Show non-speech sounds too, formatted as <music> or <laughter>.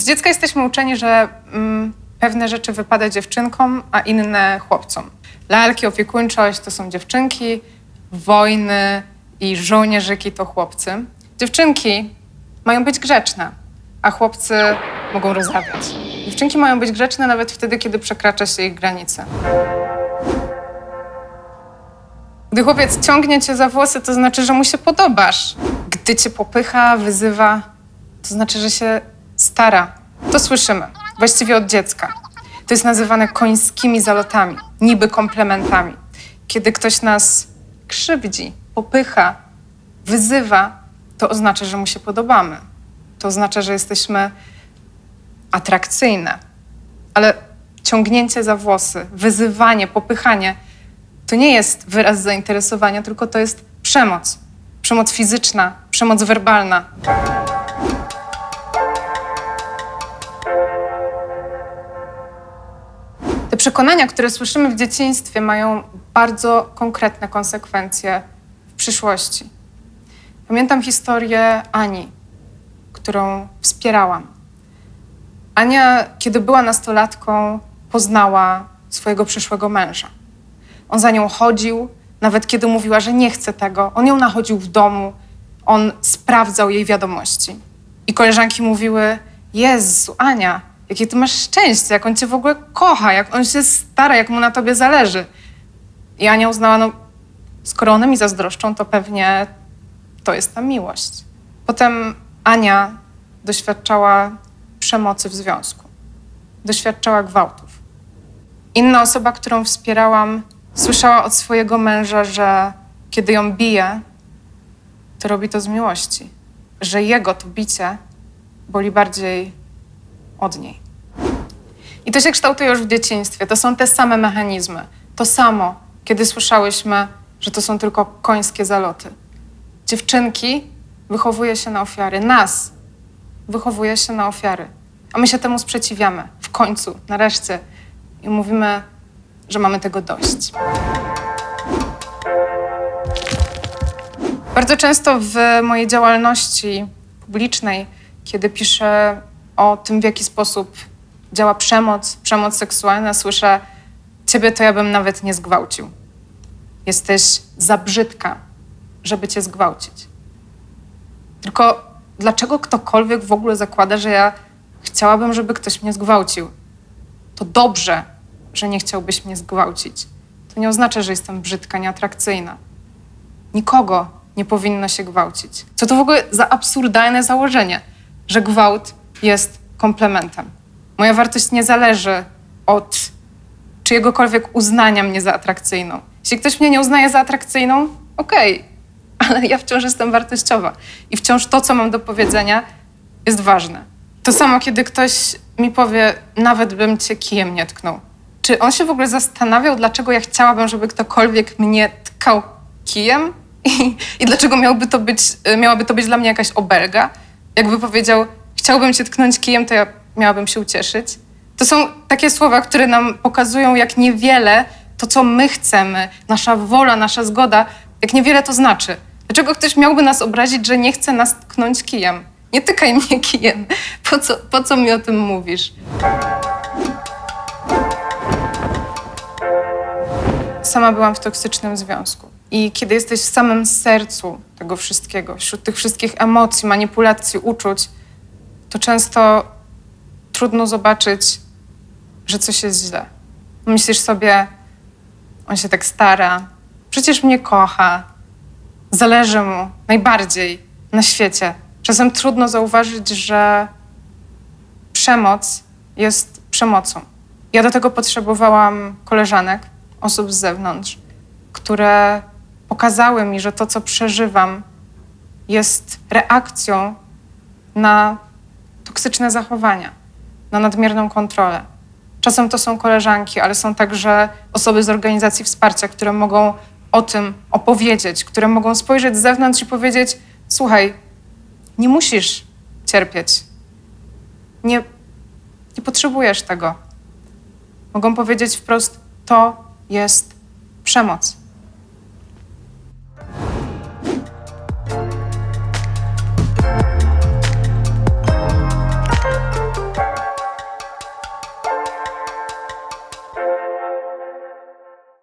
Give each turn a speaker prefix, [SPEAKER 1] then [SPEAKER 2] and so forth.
[SPEAKER 1] Od dziecka jesteśmy uczeni, że mm, pewne rzeczy wypada dziewczynkom, a inne chłopcom. Lalki, opiekuńczość to są dziewczynki, wojny i żołnierzyki to chłopcy. Dziewczynki mają być grzeczne, a chłopcy mogą rozrabiać. Dziewczynki mają być grzeczne nawet wtedy, kiedy przekracza się ich granice. Gdy chłopiec ciągnie cię za włosy, to znaczy, że mu się podobasz. Gdy cię popycha, wyzywa, to znaczy, że się stara. To słyszymy, właściwie od dziecka. To jest nazywane końskimi zalotami, niby komplementami. Kiedy ktoś nas krzywdzi, popycha, wyzywa, to oznacza, że mu się podobamy. To oznacza, że jesteśmy atrakcyjne. Ale ciągnięcie za włosy, wyzywanie, popychanie to nie jest wyraz zainteresowania, tylko to jest przemoc. Przemoc fizyczna, przemoc werbalna. Te przekonania, które słyszymy w dzieciństwie, mają bardzo konkretne konsekwencje w przyszłości. Pamiętam historię Ani, którą wspierałam. Ania, kiedy była nastolatką, poznała swojego przyszłego męża. On za nią chodził, nawet kiedy mówiła, że nie chce tego. On ją nachodził w domu, on sprawdzał jej wiadomości. I koleżanki mówiły: Jezu, Ania, jakie ty masz szczęście, jak on cię w ogóle kocha, jak on się stara, jak mu na tobie zależy. I Ania uznała: No, skoro one mi zazdroszczą, to pewnie to jest ta miłość. Potem Ania doświadczała przemocy w związku, doświadczała gwałtów. Inna osoba, którą wspierałam, słyszała od swojego męża, że kiedy ją bije, to robi to z miłości, że jego to bicie boli bardziej od niej. I to się kształtuje już w dzieciństwie. To są te same mechanizmy. To samo, kiedy słyszałyśmy, że to są tylko końskie zaloty. Dziewczynki wychowuje się na ofiary, nas wychowuje się na ofiary. A my się temu sprzeciwiamy. W końcu, nareszcie. I mówimy, że mamy tego dość. Bardzo często w mojej działalności publicznej, kiedy piszę o tym, w jaki sposób działa przemoc, przemoc seksualna, słyszę: Ciebie to ja bym nawet nie zgwałcił. Jesteś za brzydka, żeby cię zgwałcić. Tylko dlaczego ktokolwiek w ogóle zakłada, że ja chciałabym, żeby ktoś mnie zgwałcił? To dobrze, że nie chciałbyś mnie zgwałcić. To nie oznacza, że jestem brzydka, nieatrakcyjna. Nikogo nie powinno się gwałcić. Co to w ogóle za absurdalne założenie, że gwałt jest komplementem. Moja wartość nie zależy od czyjegokolwiek uznania mnie za atrakcyjną. Jeśli ktoś mnie nie uznaje za atrakcyjną, okej, <laughs> ale ja wciąż jestem wartościowa i wciąż to, co mam do powiedzenia, jest ważne. To samo, kiedy ktoś mi powie, nawet bym cię kijem nie tknął. Czy on się w ogóle zastanawiał, dlaczego ja chciałabym, żeby ktokolwiek mnie tkał kijem? <laughs> I, i dlaczego miałby to być, miałaby to być dla mnie jakaś obelga? Jakby powiedział, chciałbym cię tknąć kijem, to ja miałabym się ucieszyć. To są takie słowa, które nam pokazują, jak niewiele to, co my chcemy, nasza wola, nasza zgoda, jak niewiele to znaczy. Dlaczego ktoś miałby nas obrazić, że nie chce nas tknąć kijem? Nie tykaj mnie <laughs> kijem. Po co, po co mi o tym mówisz? Sama byłam w toksycznym związku. I kiedy jesteś w samym sercu tego wszystkiego, wśród tych wszystkich emocji, manipulacji, uczuć, to często trudno zobaczyć, że coś jest źle. Myślisz sobie, on się tak stara, przecież mnie kocha, zależy mu najbardziej na świecie. Czasem trudno zauważyć, że przemoc jest przemocą. Ja do tego potrzebowałam koleżanek, osób z zewnątrz, które pokazały mi, że to, co przeżywam, jest reakcją na toksyczne zachowania, na nadmierną kontrolę. Czasem to są koleżanki, ale są także osoby z organizacji wsparcia, które mogą o tym opowiedzieć, które mogą spojrzeć z zewnątrz i powiedzieć: Słuchaj, nie musisz cierpieć. Nie, nie potrzebujesz tego. Mogą powiedzieć wprost: To jest przemoc.